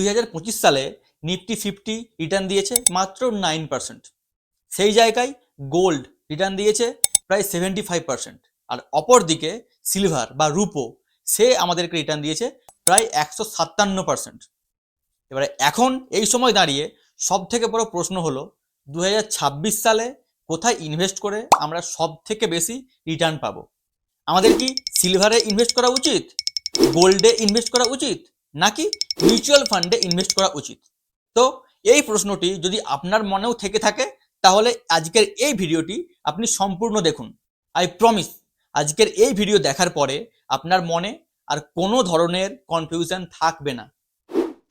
দুই হাজার পঁচিশ সালে নিফটি ফিফটি রিটার্ন দিয়েছে মাত্র নাইন পার্সেন্ট। সেই জায়গায় গোল্ড রিটার্ন দিয়েছে প্রায় সেভেন্টি ফাইভ পার্সেন্ট। আর অপরদিকে সিলভার বা রুপো, সে আমাদেরকে রিটার্ন দিয়েছে প্রায় একশো সাতান্ন পার্সেন্ট। এবারে এখন এই সময় দাঁড়িয়ে সব থেকে বড় প্রশ্ন হলো দু হাজার ছাব্বিশ সালে কোথায় ইনভেস্ট করে আমরা সব থেকে বেশি রিটার্ন পাবো? আমাদের কি সিলভারে ইনভেস্ট করা উচিত? গোল্ডে ইনভেস্ট করা উচিত? নাকি মিউচুয়াল ফান্ডে ইনভেস্ট করা উচিত? তো এই প্রশ্নটি যদি আপনার মনেও থেকে থাকে, তাহলে আজকের এই ভিডিওটি আপনি সম্পূর্ণ দেখুন। আই প্রমিস আজকের এই ভিডিও দেখার পরে আপনার মনে আর কোনো ধরনের কনফিউশন থাকবে না।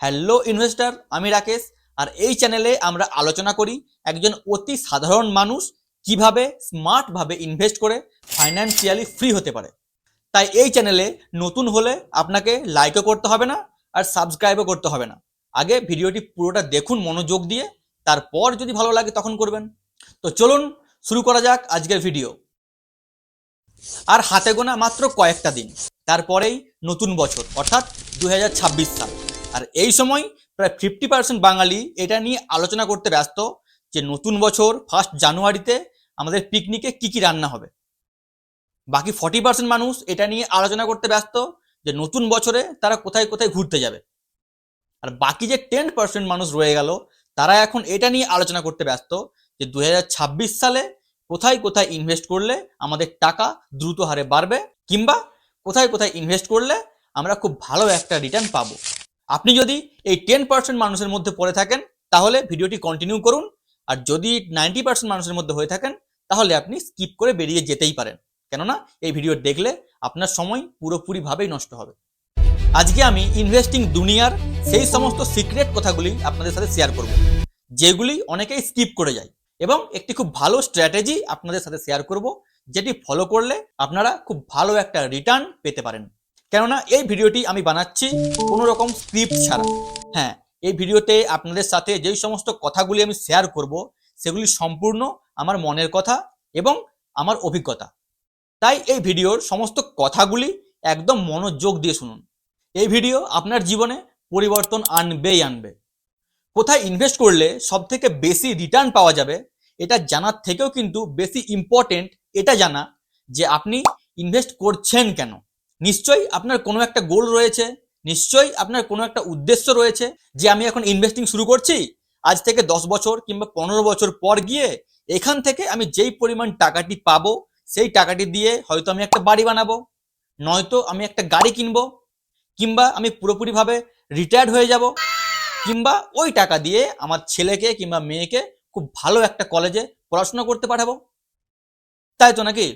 হ্যালো ইনভেস্টার আমি রাকেশ, আর এই চ্যানেলে আমরা আলোচনা করি একজন অতি সাধারণ মানুষ কীভাবে স্মার্টভাবে ইনভেস্ট করে ফাইন্যান্সিয়ালি ফ্রি হতে পারে। তাই এই চ্যানেলে নতুন হলে আপনাকে লাইকও করতে হবে না আর সাবস্ক্রাইবও করতে হবে না। আগে ভিডিওটি পুরোটা দেখুন মনোযোগ দিয়ে, তারপর যদি ভালো লাগে তখন করবেন। তো চলুন, শুরু করা যাক আজকের ভিডিও। আর হাতে গোনা মাত্র কয়েকটা দিন, তারপরেই নতুন বছর, অর্থাৎ দুই হাজার ছাব্বিশ সাল। আর এই সময় প্রায় ফিফটি পার্সেন্ট বাঙালি এটা নিয়ে আলোচনা করতে ব্যস্ত যে নতুন বছর ফার্স্ট জানুয়ারিতে আমাদের পিকনিকে কি কি রান্না হবে। বাকি ফর্টি পার্সেন্ট মানুষ এটা নিয়ে আলোচনা করতে ব্যস্ত যে নতুন বছরে তারা কোথায় কোথায় ঘুরতে যাবে। আর বাকি যে টেন পার্সেন্ট মানুষ রয়ে গেল, তারা এখন এটা নিয়ে আলোচনা করতে ব্যস্ত যে দু হাজার ছাব্বিশ সালে কোথায় কোথায় ইনভেস্ট করলে আমাদের টাকা দ্রুত হারে বাড়বে কিংবা কোথায় কোথায় ইনভেস্ট করলে আমরা খুব ভালো একটা রিটার্ন পাবো। আপনি যদি এই টেন পার্সেন্ট মানুষের মধ্যে পড়ে থাকেন, তাহলে ভিডিওটি কন্টিনিউ করুন। আর যদি নাইনটি পার্সেন্ট মানুষের মধ্যে হয়ে থাকেন, তাহলে আপনি স্কিপ করে বেরিয়ে যেতেই পারেন। কেননা এই ভিডিও দেখলে আপনার সময় পুরোপুরিভাবেই নষ্ট হবে। আজকে আমি ইনভেস্টিং দুনিয়ার সেই সমস্ত সিক্রেট কথাগুলি আপনাদের সাথে শেয়ার করব, যেগুলি অনেকেই স্কিপ করে যায় এবং একটি খুব ভালো স্ট্র্যাটেজি আপনাদের সাথে শেয়ার করব, যেটি ফলো করলে আপনারা খুব ভালো একটা রিটার্ন পেতে পারেন। কেননা এই ভিডিওটি আমি বানাচ্ছি কোনো রকম স্ক্রিপ্ট ছাড়া। হ্যাঁ এই ভিডিওতে আপনাদের সাথে যেই সমস্ত কথাগুলি আমি শেয়ার করব, সেগুলি সম্পূর্ণ আমার মনের কথা এবং আমার অভিজ্ঞতা। তাই এই ভিডিওর সমস্ত কথাগুলি একদম মনোযোগ দিয়ে শুনুন। এই ভিডিও আপনার জীবনে পরিবর্তন আনবেই আনবে। কোথায় ইনভেস্ট করলে সব থেকে বেশি রিটার্ন পাওয়া যাবে, এটা জানার থেকেও কিন্তু বেশি ইম্পর্টেন্ট এটা জানা যে আপনি ইনভেস্ট করছেন কেন। নিশ্চয়ই আপনার কোনো একটা গোল রয়েছে, নিশ্চয়ই আপনার কোনো একটা উদ্দেশ্য রয়েছে যে আমি এখন ইনভেস্টিং শুরু করছি, আজ থেকে দশ বছর কিংবা পনেরো বছর পর গিয়ে এখান থেকে আমি যেই পরিমাণ টাকাটি পাবো সেই টাকাটি দিয়ে হয়তো আমি একটা বাড়ি বানাবো, নয়তো আমি একটা গাড়ি কিনবো, কিংবা আমি পুরোপুরিভাবে রিটায়ার্ড হয়ে যাব, কিংবা ওই টাকা দিয়ে আমার ছেলেকে কিংবা মেয়েকে খুব ভালো একটা কলেজে পড়াশোনা করতে পাঠাবো। তাই তো নাকি?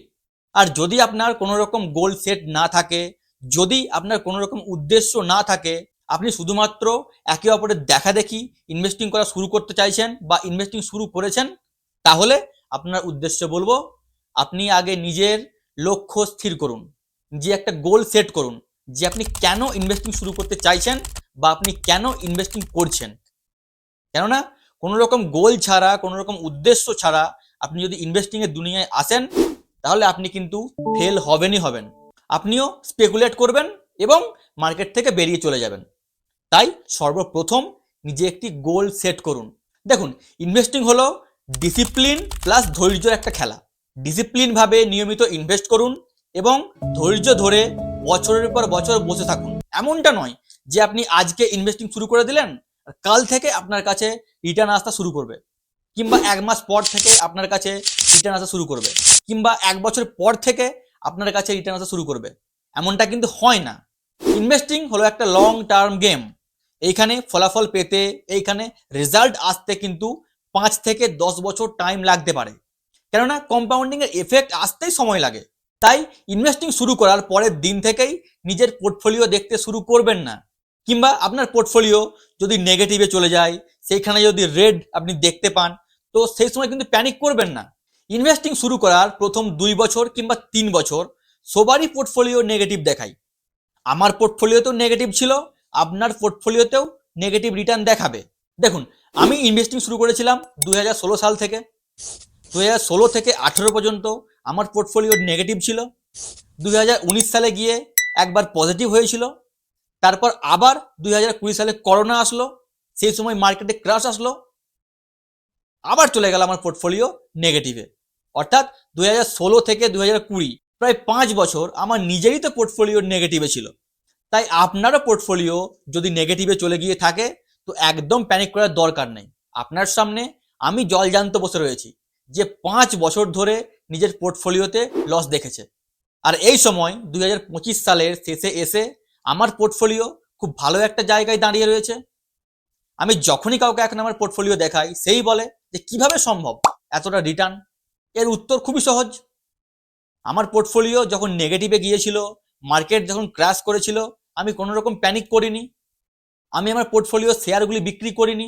আর যদি আপনার কোনো রকম গোল সেট না থাকে, যদি আপনার কোনো রকম উদ্দেশ্য না থাকে, আপনি শুধুমাত্র একে অপরের দেখা দেখি ইনভেস্টিং করা শুরু করতে চাইছেন বা ইনভেস্টিং শুরু করেছেন, তাহলে আপনার উদ্দেশ্য বলব আপনি আগে নিজের লক্ষ্য স্থির করুন, যে একটা গোল সেট করুন, যে আপনি কেন ইনভেস্টিং শুরু করতে চাইছেন বা আপনি কেন ইনভেস্টিং করছেন। কেননা, কোনো রকম গোল ছাড়া, কোনো রকম উদ্দেশ্য ছাড়া আপনি যদি ইনভেস্টিং এর দুনিয়ায় আসেন, তাহলে আপনি কিন্তু ফেল হবেনই হবেন। আপনিও স্পেকুলেট করবেন এবং মার্কেট থেকে বেরিয়ে চলে যাবেন। তাই সর্বপ্রথম নিজে একটি গোল সেট করুন। দেখুন ইনভেস্টিং হলো ডিসিপ্লিন প্লাস ধৈর্যের একটা খেলা। ডিসিপ্লিনভাবে নিয়মিত ইনভেস্ট করুন এবং ধৈর্য ধরে বছরের পর বছর বসে থাকুন। এমনটা নয় যে আপনি আজকে ইনভেস্টিং শুরু করে দিলেন, আর কাল থেকে আপনার কাছে রিটার্ন আসতে শুরু করবে, কিংবা এক মাস পর থেকে আপনার কাছে রিটার্ন আসা শুরু করবে, কিংবা এক বছর পর থেকে আপনার কাছে রিটার্ন আসা শুরু করবে। এমনটা কিন্তু হয় না। ইনভেস্টিং হলো একটা লং টার্ম গেম এইখানে ফলাফল পেতে, এইখানে রেজাল্ট আসতে কিন্তু পাঁচ থেকে দশ বছর টাইম লাগতে পারে। কেননা কম্পাউন্ডিংয়ের এফেক্ট আসতেই সময় লাগে। তাই ইনভেস্টিং শুরু করার পরের দিন থেকেই নিজের পোর্টফোলিও দেখতে শুরু করবেন না। কিংবা আপনার পোর্টফোলিও যদি নেগেটিভে চলে যায়, সেইখানে যদি রেড আপনি দেখতে পান, তো সেই সময় কিন্তু প্যানিক করবেন না। ইনভেস্টিং শুরু করার প্রথম দুই বছর কিংবা তিন বছর সবারই পোর্টফোলিও নেগেটিভ দেখায়। আমার পোর্টফোলিওতেও নেগেটিভ ছিল, আপনার পোর্টফোলিওতেও নেগেটিভ রিটার্ন দেখাবে। দেখুন, আমি ইনভেস্টিং শুরু করেছিলাম দুই হাজার ষোলো সাল থেকে। হাজার ষোলো থেকে আঠেরো পর্যন্ত আমার পোর্টফোলিও নেগেটিভ ছিল। দুই হাজার উনিশ সালে গিয়ে একবার পজিটিভ হয়েছিল। তারপর আবার দুই হাজার কুড়ি সালে করোনা আসলো। সেই সময় মার্কেটে ক্রাশ আসলো। আবার চলে গেল আমার পোর্টফোলিও নেগেটিভে অর্থাৎ দুই হাজার ষোলো থেকে দুই হাজার কুড়ি প্রায় পাঁচ বছর আমার নিজেরই তো পোর্টফোলিও নেগেটিভে ছিল। তাই আপনারও পোর্টফোলিও যদি নেগেটিভে চলে গিয়ে থাকে, তো একদম প্যানিক করার দরকার নেই। আপনার সামনে আমি জলজান্ত বসে রয়েছি। যে পাঁচ বছর ধরে নিজের পোর্টফোলিওতে লস দেখেছে। আর এই সময় দু হাজার পঁচিশ সালের শেষে এসে আমার পোর্টফোলিও খুব ভালো একটা জায়গায় দাঁড়িয়ে রয়েছে। আমি যখনই কাউকে এখন আমার পোর্টফোলিও দেখাই, সেই বলে যে কীভাবে সম্ভব এতটা রিটার্ন এর উত্তর খুবই সহজ। আমার পোর্টফোলিও যখন নেগেটিভে গিয়েছিল মার্কেট যখন ক্র্যাশ করেছিল, আমি কোনো রকম প্যানিক করিনি। আমি আমার পোর্টফোলিও শেয়ারগুলি বিক্রি করিনি।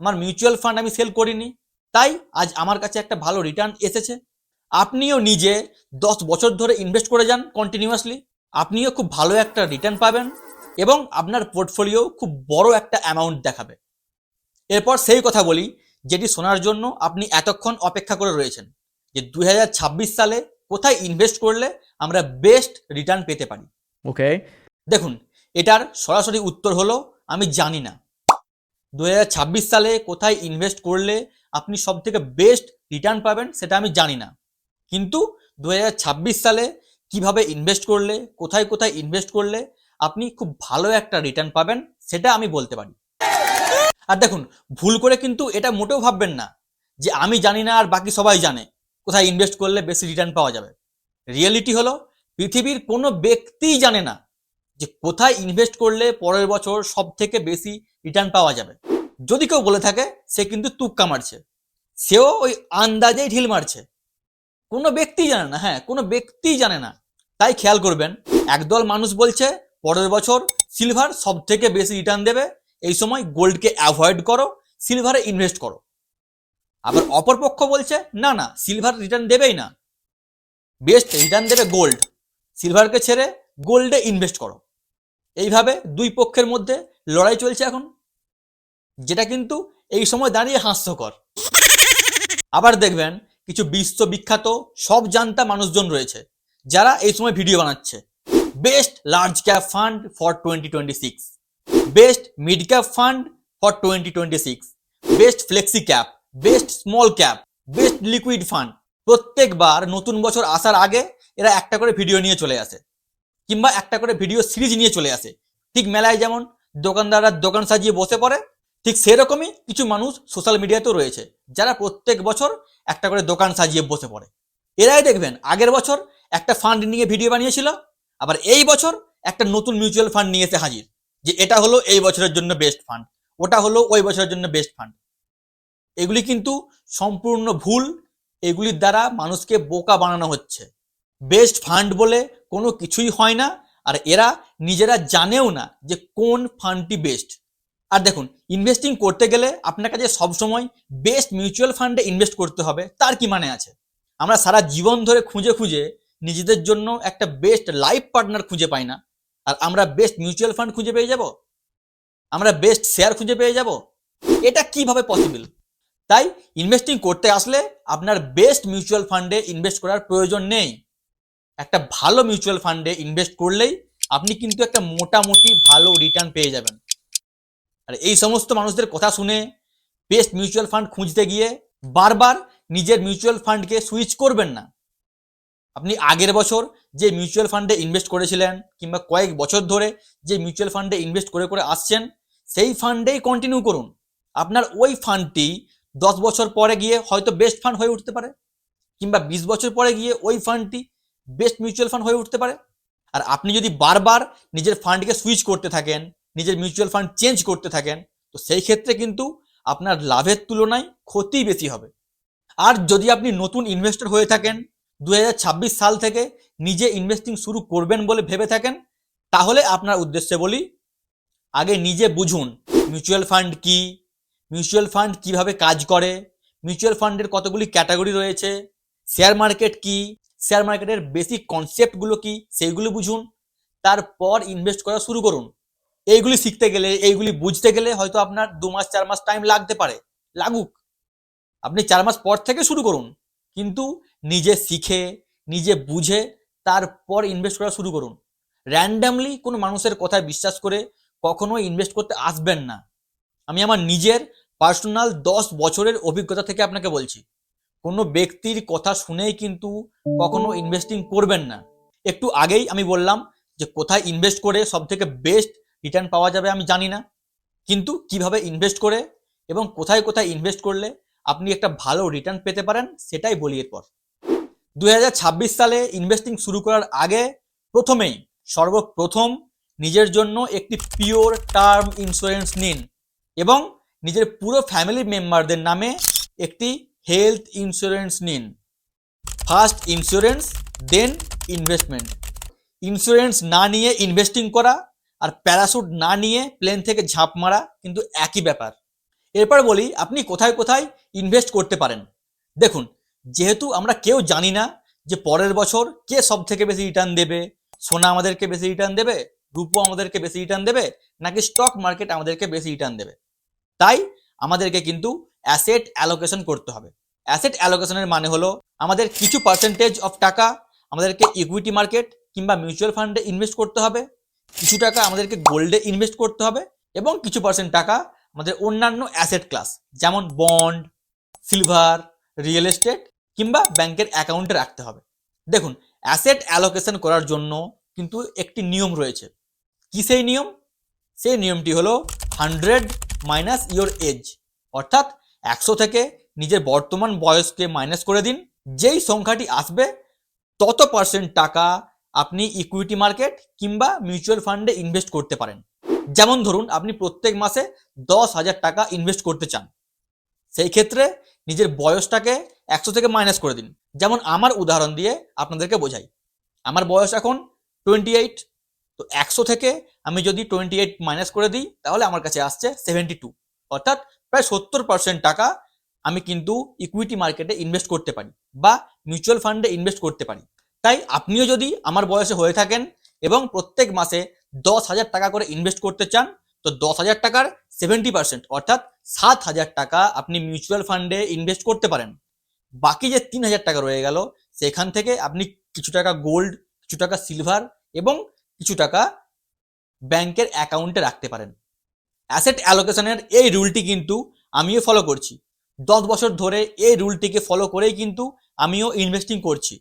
আমার মিউচুয়াল ফান্ড আমি সেল করিনি। তাই আজ আমার কাছে একটা ভালো রিটার্ন এসেছে। আপনিও নিজে দশ বছর ধরে ইনভেস্ট করে যান কন্টিনিউয়াসলি আপনিও খুব ভালো একটা রিটার্ন পাবেন এবং আপনার পোর্টফোলিও খুব বড় একটা অ্যামাউন্ট দেখাবে। এরপর সেই কথা বলি যেটি শোনার জন্য আপনি এতক্ষণ অপেক্ষা করে রয়েছেন যে দুই হাজার ছাব্বিশ সালে কোথায় ইনভেস্ট করলে আমরা বেস্ট রিটার্ন পেতে পারি। ওকে দেখুন এটার সরাসরি উত্তর হলো আমি জানি না। দুই হাজার ছাব্বিশ সালে কোথায় ইনভেস্ট করলে আপনি সব থেকে বেস্ট রিটার্ন পাবেন সেটা আমি জানি না। কিন্তু দু হাজার ছাব্বিশ সালে কীভাবে ইনভেস্ট করলে, কোথায় কোথায় ইনভেস্ট করলে আপনি খুব ভালো একটা রিটার্ন পাবেন সেটা আমি বলতে পারি। আর দেখুন, ভুল করে কিন্তু এটা মোটেও ভাববেন না যে আমি জানি না আর বাকি সবাই জানে কোথায় ইনভেস্ট করলে বেশি রিটার্ন পাওয়া যাবে। রিয়েলিটি হলো, পৃথিবীর কোনো ব্যক্তিই জানে না যে কোথায় ইনভেস্ট করলে পরের বছর সব থেকে বেশি রিটার্ন পাওয়া যাবে। যদি কেউ বলে থাকে, সে কিন্তু তুক্কা মারছে। সেও ওই আন্দাজেই ঢিল মারছে। কোনো ব্যক্তি জানে না হ্যাঁ কোনো ব্যক্তিই জানে না। তাই খেয়াল করবেন, একদল মানুষ বলছে, পরের বছর সিলভার সব থেকে বেশি রিটার্ন দেবে, এই সময় গোল্ডকে অ্যাভয়েড করো সিলভারে ইনভেস্ট করো। আবার অপরপক্ষ বলছে, না না সিলভার রিটার্ন দেবেই না। বেস্ট রিটার্ন দেবে গোল্ড সিলভারকে ছেড়ে গোল্ডে ইনভেস্ট করো। এইভাবে দুই পক্ষের মধ্যে লড়াই চলছে এখন। যেটা কিন্তু এই সময় দাঁড়িয়ে হাস্যকর। আবার দেখবেন, কিছু বিশ্ববিখ্যাত সব জানতা মানুষজন রয়েছে, যারা এই সময় ভিডিও বানাচ্ছে। Best large cap fund for twenty twenty six best mid cap fund for twenty twenty six best flexi cap best small cap best liquid fund প্রত্যেকবার নতুন বছর আসার আগে এরা একটা করে ভিডিও নিয়ে চলে আসে, কিংবা একটা করে ভিডিও সিরিজ নিয়ে চলে আসে। ঠিক মেলায় যেমন দোকানদাররা দোকান সাজিয়ে বসে পড়ে ঠিক সেরকমই কিছু মানুষ সোশ্যাল মিডিয়াতেও রয়েছে, যারা প্রত্যেক বছর একটা করে দোকান সাজিয়ে বসে পড়ে। এরাই দেখবেন, আগের বছর একটা ফান্ড নিয়ে ভিডিও বানিয়েছিল, আবার এই বছর একটা নতুন মিউচুয়াল ফান্ড নিয়ে এসে হাজির, যে এটা হলো এই বছরের জন্য বেস্ট ফান্ড ওটা হলো ওই বছরের জন্য বেস্ট ফান্ড এগুলি কিন্তু সম্পূর্ণ ভুল, এগুলির দ্বারা মানুষকে বোকা বানানো হচ্ছে। বেস্ট ফান্ড বলে কোনো কিছুই হয় না, আর এরা নিজেরা জানেও না যে কোন ফান্ডটি বেস্ট আর দেখুন ইনভেস্টিং করতে গেলে আপনার কাছে সবসময় বেস্ট মিউচুয়াল ফান্ডে ইনভেস্ট করতে হবে, তার কি মানে আছে? আমরা সারা জীবন ধরে খুঁজে খুঁজে নিজেদের জন্য একটা বেস্ট লাইফ পার্টনার খুঁজে পাই না। আর আমরা বেস্ট মিউচুয়াল ফান্ড খুঁজে পেয়ে যাব? আমরা বেস্ট শেয়ার খুঁজে পেয়ে যাব? এটা কীভাবে পসিবল তাই ইনভেস্টিং করতে আসলে আপনার বেস্ট মিউচুয়াল ফান্ডে ইনভেস্ট করার প্রয়োজন নেই। একটা ভালো মিউচুয়াল ফান্ডে ইনভেস্ট করলেই আপনি কিন্তু একটা মোটামুটি ভালো রিটার্ন পেয়ে যাবেন। আর এই সমস্ত মানুষদের কথা শুনে বেস্ট মিউচুয়াল ফান্ড খুঁজতে গিয়ে বারবার নিজের মিউচুয়াল ফান্ডকে সুইচ করবেন না। আপনি আগের বছর যে মিউচুয়াল ফান্ডে ইনভেস্ট করেছিলেন কিংবা কয়েক বছর ধরে যে মিউচুয়াল ফান্ডে ইনভেস্ট করে করে আসছেন, সেই ফান্ডেই কন্টিনিউ করুন। আপনার ওই ফান্ডটি দশ বছর পরে গিয়ে হয়তো বেস্ট ফান্ড হয়ে উঠতে পারে কিংবা বিশ বছর পরে গিয়ে ওই ফান্ডটি বেস্ট মিউচুয়াল ফান্ড হয়ে উঠতে পারে। আর আপনি যদি বারবার নিজের ফান্ডকে সুইচ করতে থাকেন নিজের মিউচুয়াল ফান্ড চেঞ্জ করতে থাকেন, তো সেই ক্ষেত্রে কিন্তু আপনার লাভের তুলনায় ক্ষতি বেশি হবে। আর যদি আপনি নতুন ইনভেস্টর হয়ে থাকেন দু হাজার ছাব্বিশ সাল থেকে নিজে ইনভেস্টিং শুরু করবেন বলে ভেবে থাকেন, তাহলে আপনার উদ্দেশ্যে বলি, আগে নিজে বুঝুন মিউচুয়াল ফান্ড কি মিউচুয়াল ফান্ড কীভাবে কাজ করে মিউচুয়াল ফান্ডের কতগুলি ক্যাটাগরি রয়েছে শেয়ার মার্কেট কি শেয়ার মার্কেটের বেসিক কনসেপ্টগুলো কি, সেইগুলো বুঝুন, তারপর ইনভেস্ট করা শুরু করুন। এইগুলি শিখতে গেলে, এইগুলি বুঝতে গেলে হয়তো আপনার দু মাস, চার মাস টাইম লাগতে পারে। লাগুক। আপনি চার মাস পর থেকে শুরু করুন। কিন্তু নিজে শিখে, নিজে বুঝে তারপর ইনভেস্ট করা শুরু করুন। র্যান্ডামলি কোনো মানুষের কথায় বিশ্বাস করে কখনো ইনভেস্ট করতে আসবেন না। আমি আমার নিজের পার্সোনাল দশ বছরের অভিজ্ঞতা থেকে আপনাকে বলছি। কোনো ব্যক্তির কথা শুনেই কিন্তু কখনো ইনভেস্টিং করবেন না। একটু আগেই আমি বললাম যে কোথায় ইনভেস্ট করে সব থেকে বেস্ট রিটার্ন পাওয়া যাবে আমি জানি না। কিন্তু কীভাবে ইনভেস্ট করে এবং কোথায় কোথায় ইনভেস্ট করলে আপনি একটা ভালো রিটার্ন পেতে পারেন, সেটাই বলি এরপর। দু সালে ইনভেস্টিং শুরু করার আগে প্রথমেই সর্বপ্রথম নিজের জন্য একটি পিওর টার্ম ইন্স্যুরেন্স নিন এবং নিজের পুরো ফ্যামিলি মেম্বারদের নামে একটি হেলথ ইন্স্যুরেন্স নিন। First insurance then investment insurance না নিয়ে ইনভেস্টিং করা আর প্যারাশুট না নিয়ে প্লেন থেকে ঝাঁপ মারা কিন্তু একই ব্যাপার। এরপর বলি, আপনি কোথায় কোথায় ইনভেস্ট করতে পারেন? দেখুন, যেহেতু আমরা কেউ জানি না যে পরের বছর কে সব থেকে বেশি রিটার্ন দেবে, সোনা আমাদেরকে বেশি রিটার্ন দেবে, রূপো আমাদেরকে বেশি রিটার্ন দেবে, নাকি স্টক মার্কেট আমাদেরকে বেশি রিটার্ন দেবে? তাই আমাদেরকে কিন্তু অ্যাসেট অ্যালোকেশন করতে হবে। অ্যাসেট অ্যালোকেশনের মানে হলো আমাদের কিছু পার্সেন্টেজ অফ টাকা আমাদেরকে ইকুইটি মার্কেট কিংবা মিউচুয়াল ফান্ডে ইনভেস্ট করতে হবে। কিছু টাকা আমাদেরকে গোল্ডে ইনভেস্ট করতে হবে এবং কিছু পার্সেন্ট টাকা আমাদের অন্যান্য অ্যাসেট ক্লাস যেমন বন্ড সিলভার রিয়েল এস্টেট কিংবা ব্যাংকের অ্যাকাউন্টে রাখতে হবে। দেখুন অ্যাসেট অ্যালোকেশন করার জন্য কিন্তু একটি নিয়ম রয়েছে। কি সেই নিয়ম? সেই নিয়মটি হলো হান্ড্রেড মাইনাস ইয়োর এজ অর্থাৎ একশো থেকে নিজের বর্তমান বয়সকে মাইনাস করে দিন। যেই সংখ্যাটি আসবে, তত পার্সেন্ট টাকা আপনি ইকুইটি মার্কেট কিংবা মিউচুয়াল ফান্ডে ইনভেস্ট করতে পারেন। যেমন ধরুন, আপনি প্রত্যেক মাসে দশ হাজার টাকা ইনভেস্ট করতে চান। সেই ক্ষেত্রে নিজের বয়সটাকে একশো থেকে মাইনাস করে দিন। যেমন আমার উদাহরণ দিয়ে আপনাদেরকে বোঝাই। আমার বয়স এখন টোয়েন্টি এইট তো একশো থেকে আমি যদি টোয়েন্টি এইট মাইনাস করে দিই, তাহলে আমার কাছে আসছে সেভেন্টি টু অর্থাৎ প্রায় সত্তর পার্সেন্ট টাকা আমি কিন্তু ইকুইটি মার্কেটে ইনভেস্ট করতে পারি বা মিউচুয়াল ফান্ডে ইনভেস্ট করতে পারি। তাই আপনিও যদি আমার বয়সে হয়ে থাকেন এবং প্রত্যেক মাসে দশ হাজার টাকা করে ইনভেস্ট করতে চান, তো দশ হাজার টাকার সেভেন্টি পার্সেন্ট অর্থাৎ সাত হাজার টাকা আপনি মিউচুয়াল ফান্ডে ইনভেস্ট করতে পারেন। বাকি যে তিন হাজার টাকা রয়ে গেল, সেখান থেকে আপনি কিছু টাকা গোল্ড কিছু টাকা সিলভার এবং কিছু টাকা ব্যাংকের অ্যাকাউন্টে রাখতে পারেন। অ্যাসেট অ্যালোকেশনের এই রুলটি কিন্তু আমিও ফলো করছি। দশ বছর ধরে এই রুলটিকে ফলো করেই কিন্তু আমিও ইনভেস্টিং করছি।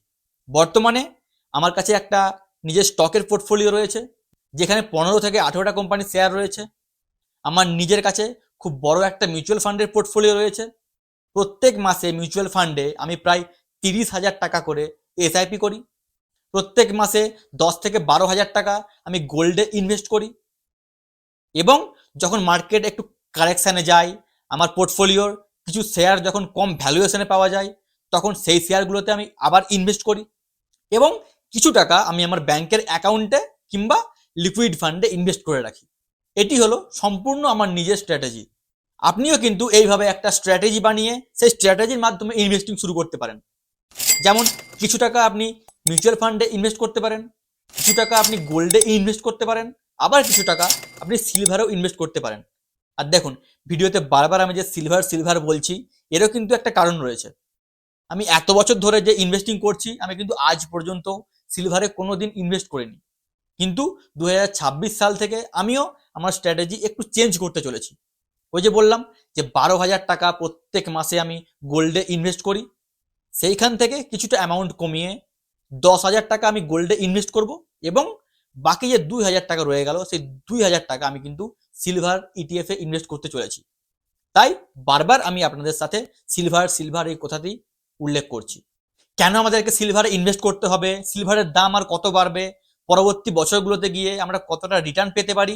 বর্তমানে আমার কাছে একটা নিজের স্টকের পোর্টফোলিও রয়েছে, যেখানে পনেরো থেকে আঠেরোটা কোম্পানির শেয়ার রয়েছে। আমার নিজের কাছে খুব বড় একটা মিউচুয়াল ফান্ডের পোর্টফোলিও রয়েছে। প্রত্যেক মাসে মিউচুয়াল ফান্ডে আমি প্রায় তিরিশ হাজার টাকা করে এসআইপি করি। প্রত্যেক মাসে দশ থেকে বারো হাজার টাকা আমি গোল্ডে ইনভেস্ট করি। এবং যখন মার্কেট একটু কারেকশানে যায়, আমার পোর্টফোলিওর কিছু শেয়ার যখন কম ভ্যালুয়েশনে পাওয়া যায়, তখন সেই শেয়ারগুলোতে আমি আবার ইনভেস্ট করি। এবং কিছু টাকা আমি আমার ব্যাংকের অ্যাকাউন্টে কিংবা লিকুইড ফান্ডে ইনভেস্ট করে রাখি। এটি হলো সম্পূর্ণ আমার নিজের স্ট্র্যাটেজি আপনিও কিন্তু এইভাবে একটা স্ট্র্যাটেজি বানিয়ে সেই স্ট্র্যাটেজির মাধ্যমে ইনভেস্টিং শুরু করতে পারেন। যেমন কিছু টাকা আপনি মিউচুয়াল ফান্ডে ইনভেস্ট করতে পারেন, কিছু টাকা আপনি গোল্ডে ইনভেস্ট করতে পারেন, আবার কিছু টাকা আপনি সিলভারেও ইনভেস্ট করতে পারেন। আর দেখুন ভিডিওতে বারবার আমি যে সিলভার সিলভার বলছি, এরও কিন্তু একটা কারণ রয়েছে। আমি এত বছর ধরে যে ইনভেস্টিং করছি, আমি কিন্তু আজ পর্যন্ত সিলভারে কোনো দিন ইনভেস্ট করিনি। কিন্তু দুই হাজার ছাব্বিশ সাল থেকে আমিও আমার স্ট্র্যাটেজি একটু চেঞ্জ করতে চলেছি। ওই যে বললাম যে বারো হাজার টাকা প্রত্যেক মাসে আমি গোল্ডে ইনভেস্ট করি। সেইখান থেকে কিছুটা অ্যামাউন্ট কমিয়ে দশ হাজার টাকা আমি গোল্ডে ইনভেস্ট করব এবং বাকি যে দুই হাজার টাকা রয়ে গেল, সেই দুই হাজার টাকা আমি কিন্তু সিলভার ইটিএফে ইনভেস্ট করতে চলেছি। তাই বারবার আমি আপনাদের সাথে সিলভার সিলভার এই কথাটি উল্লেখ করছি। কেন আমাদেরকে সিলভারে ইনভেস্ট করতে হবে? সিলভারের দাম আর কত বাড়বে? পরবর্তী বছরগুলোতে গিয়ে আমরা কতটা রিটার্ন পেতে পারি?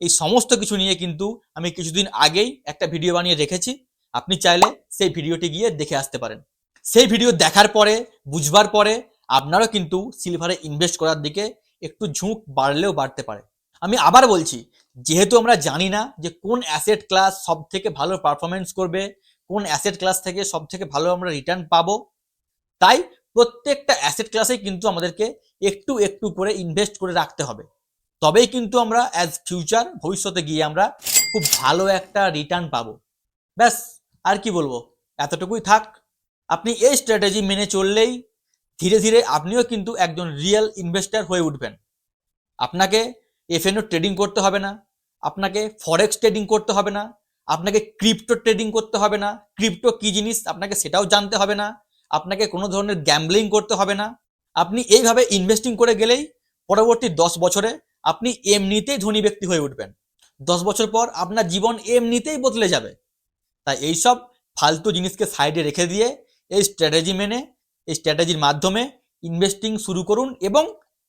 এই সমস্ত কিছু নিয়ে কিন্তু আমি কিছুদিন আগেই একটা ভিডিও বানিয়ে রেখেছি। আপনি চাইলে সেই ভিডিওটি গিয়ে দেখে আসতে পারেন। সেই ভিডিও দেখার পরে, বুঝবার পরে আপনারও কিন্তু সিলভারে ইনভেস্ট করার দিকে একটু ঝুঁক বাড়লেও বাড়তে পারে। আমি আবার বলছি, যেহেতু আমরা জানি না যে কোন অ্যাসেট ক্লাস সব থেকে ভালো পারফরমেন্স করবে কোন অ্যাসেট ক্লাস থেকে সব থেকে ভালো আমরা রিটার্ন পাবো। তাই প্রত্যেকটা অ্যাসেট ক্লাসে কিন্তু আমাদেরকে একটু একটু করে ইনভেস্ট করে রাখতে হবে। তবেই কিন্তু আমরা অ্যাজ ফিউচার ভবিষ্যতে গিয়ে আমরা খুব ভালো একটা রিটার্ন পাবো। ব্যাস, আর কি বলব? এতটুকুই থাক। আপনি এই স্ট্র্যাটেজি মেনে চললেই ধীরে ধীরে আপনিও কিন্তু একজন রিয়েল ইনভেস্টার হয়ে উঠবেন। আপনাকে এফএনও ট্রেডিং করতে হবে না। আপনাকে ফরেক্স ট্রেডিং করতে হবে না। আপনাকে ক্রিপ্টো ট্রেডিং করতে হবে না। ক্রিপ্টো কী জিনিস? আপনাকে সেটাও জানতে হবে না। আপনাকে কোনো ধরনের গ্যাম্বলিং করতে হবে না। আপনি এইভাবে ইনভেস্টিং করে গেলেই পরবর্তী দশ বছরে আপনি এমনিতেই ধনী ব্যক্তি হয়ে উঠবেন। দশ বছর পর আপনার জীবন এমনিতেই বদলে যাবে। তাই এইসব ফালতু জিনিসকে সাইডে রেখে দিয়ে এই স্ট্র্যাটেজি মেনে, এই স্ট্র্যাটেজির মাধ্যমে ইনভেস্টিং শুরু করুন এবং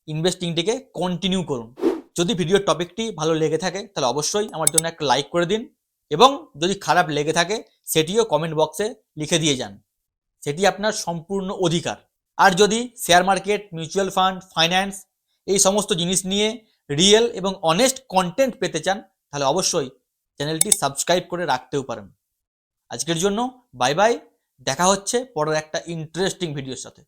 ইনভেস্টিংটিকে কন্টিনিউ করুন। যদি ভিডিওর টপিকটি ভালো লেগে থাকে, তাহলে অবশ্যই আমার জন্য একটা লাইক করে দিন। এবং যদি খারাপ লেগে থাকে, সেটিও কমেন্ট বক্সে লিখে দিয়ে যান। সেটি আপনার সম্পূর্ণ অধিকার। আর যদি share market mutual fund finance এই সমস্ত জিনিস নিয়ে রিয়েল এবং অনেস্ট কন্টেন্ট পেতে চান, তাহলে অবশ্যই চ্যানেলটি সাবস্ক্রাইব করে রাখতেও পারেন। আজকের জন্য বাই বাই দেখা হচ্ছে পরের একটা ইন্টারেস্টিং ভিডিওর সাথে।